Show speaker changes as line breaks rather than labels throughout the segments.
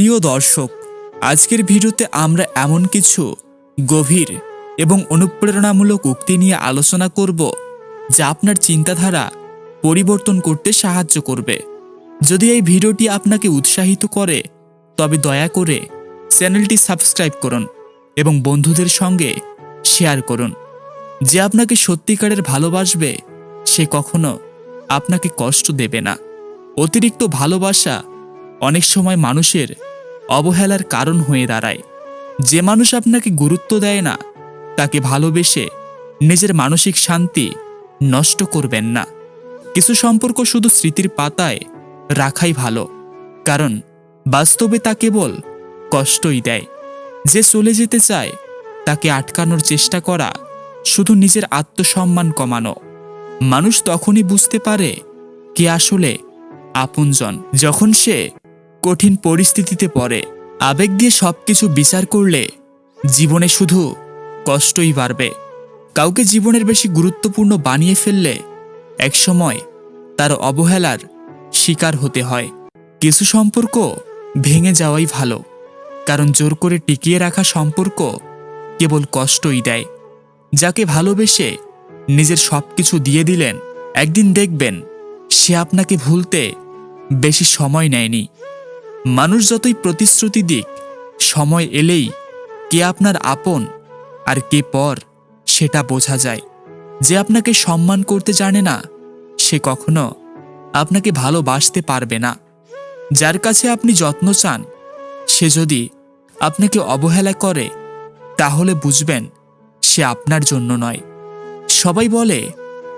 প্রিয় দর্শক, আজকের ভিডিওতে আমরা এমন কিছু গভীর এবং অনুপ্রেরণামূলক উক্তি নিয়ে আলোচনা করব যা আপনার চিন্তাধারা পরিবর্তন করতে সাহায্য করবে। যদি এই ভিডিওটি আপনাকে উৎসাহিত করে, তবে দয়া করে চ্যানেলটি সাবস্ক্রাইব করুন এবং বন্ধুদের সঙ্গে শেয়ার করুন। যে আপনাকে সত্যিকারের ভালোবাসবে, সে কখনো আপনাকে কষ্ট দেবে না। অতিরিক্ত ভালোবাসা অনেক সময় মানুষের অবহেলার কারণ হয়ে দাঁড়ায়। যে মানুষ আপনাকে গুরুত্ব দেয় না, তাকে ভালোবেসে নিজের মানসিক শান্তি নষ্ট করবেন না। কিছু সম্পর্ক শুধু স্মৃতির পাতায় রাখাই ভালো, কারণ বাস্তবে তা কেবল কষ্টই দেয়। যে চলে যেতে চায়, তাকে আটকানোর চেষ্টা করা শুধু নিজের আত্মসম্মান কমানো। মানুষ তখনই বুঝতে পারে কে আসলে আপনজন। যখন সে কঠিন পরিস্থিতিতে পড়ে। আবেগ দিয়ে সব কিছু বিচার করলে জীবনে শুধু কষ্টই বাড়বে। কাউকে জীবনের বেশি গুরুত্বপূর্ণ বানিয়ে ফেললে একসময় তার অবহেলার শিকার হতে হয়। কিছু সম্পর্ক ভেঙে যাওয়াই ভালো, কারণ জোর করে টিকিয়ে রাখা সম্পর্ক কেবল কষ্টই দেয়। যাকে ভালোবেসে নিজের সব কিছু দিয়ে দিলেন, একদিন দেখবেন সে আপনাকে ভুলতে বেশি সময় নেয়নি। মানুষ যতই প্রতিশ্রুতি দিক, সময় এলেই কে আপনার আপন আর কে পর সেটা বোঝা যায়। যে আপনাকে সম্মান করতে জানে না, সে কখনো আপনাকে ভালোবাসতে পারবে না। যার কাছে আপনি যত্ন চান, সে যদি আপনাকে অবহেলা করে, তাহলে বুঝবেন সে আপনার জন্য নয়। সবাই বলে,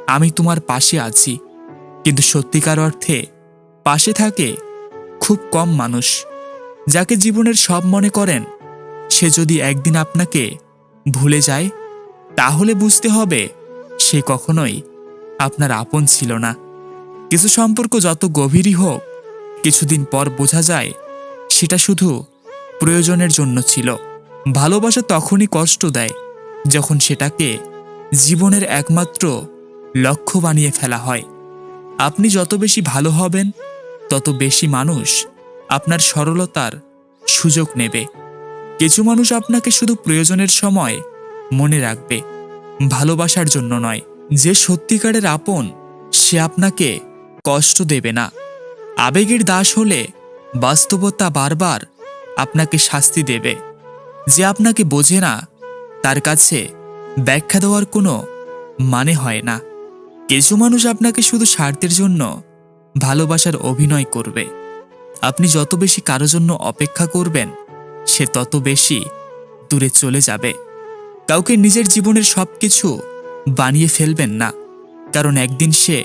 আমি তোমার পাশে আছি। কিন্তু সত্যিকার অর্থে পাশে থাকে খুব কম মানুষ। যাকে জীবনের সব মনে করেন, সে যদি একদিন আপনাকে ভুলে যায়, তাহলে বুঝতে হবে সে কখনোই আপনার আপন ছিল না। কিছু সম্পর্ক যত গভীরই হোক, কিছুদিন পর বোঝা যায় সেটা শুধু প্রয়োজনের জন্য ছিল। ভালোবাসা তখনই কষ্ট দেয়, যখন সেটাকে জীবনের একমাত্র লক্ষ্য বানিয়ে ফেলা হয়। আপনি যত বেশি ভালো হবেন তত বেশি মানুষ আপনার সরলতার সুযোগ নেবে। কিছু মানুষ আপনাকে শুধু প্রয়োজনের সময় মনে রাখবে, ভালোবাসার জন্য নয়। যে সত্যিকারের আপন, সে আপনাকে কষ্ট দেবে না। আবেগের দাস হলে বাস্তবতা বারবার আপনাকে শাস্তি দেবে। যে আপনাকে বোঝে না, তার কাছে ব্যাখ্যা দেওয়ার কোনো মানে হয় না। কিছু মানুষ আপনাকে শুধু স্বার্থের জন্য ভালোবাসার অভিনয় করবে। আপনি যত বেশি কারও জন্য অপেক্ষা করবেন, সে তত বেশি দূরে চলে যাবে। কাউকে নিজের জীবনের সব কিছু বানিয়ে ফেলবেন না, কারণ একদিন সে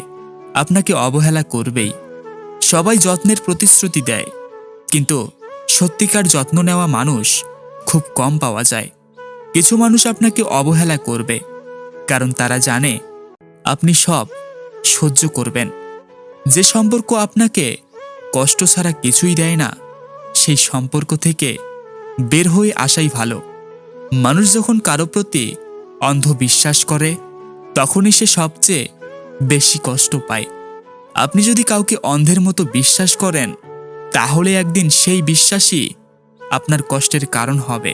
আপনাকে অবহেলা করবেই। সবাই যত্নের প্রতিশ্রুতি দেয়, কিন্তু সত্যিকার যত্ন নেওয়া মানুষ খুব কম পাওয়া যায়। কিছু মানুষ আপনাকে অবহেলা করবে, কারণ তারা জানে আপনি সব সহ্য করবেন। যে সম্পর্ক আপনাকে কষ্ট ছাড়া কিছুই দেয় না, সেই সম্পর্ক থেকে বের হয়ে আসাই ভালো। মানুষ যখন কারও প্রতি অন্ধ বিশ্বাস করে, তখনই সে সবচেয়ে বেশি কষ্ট পায়। আপনি যদি কাউকে অন্ধের মতো বিশ্বাস করেন, তাহলে একদিন সেই বিশ্বাসই আপনার কষ্টের কারণ হবে।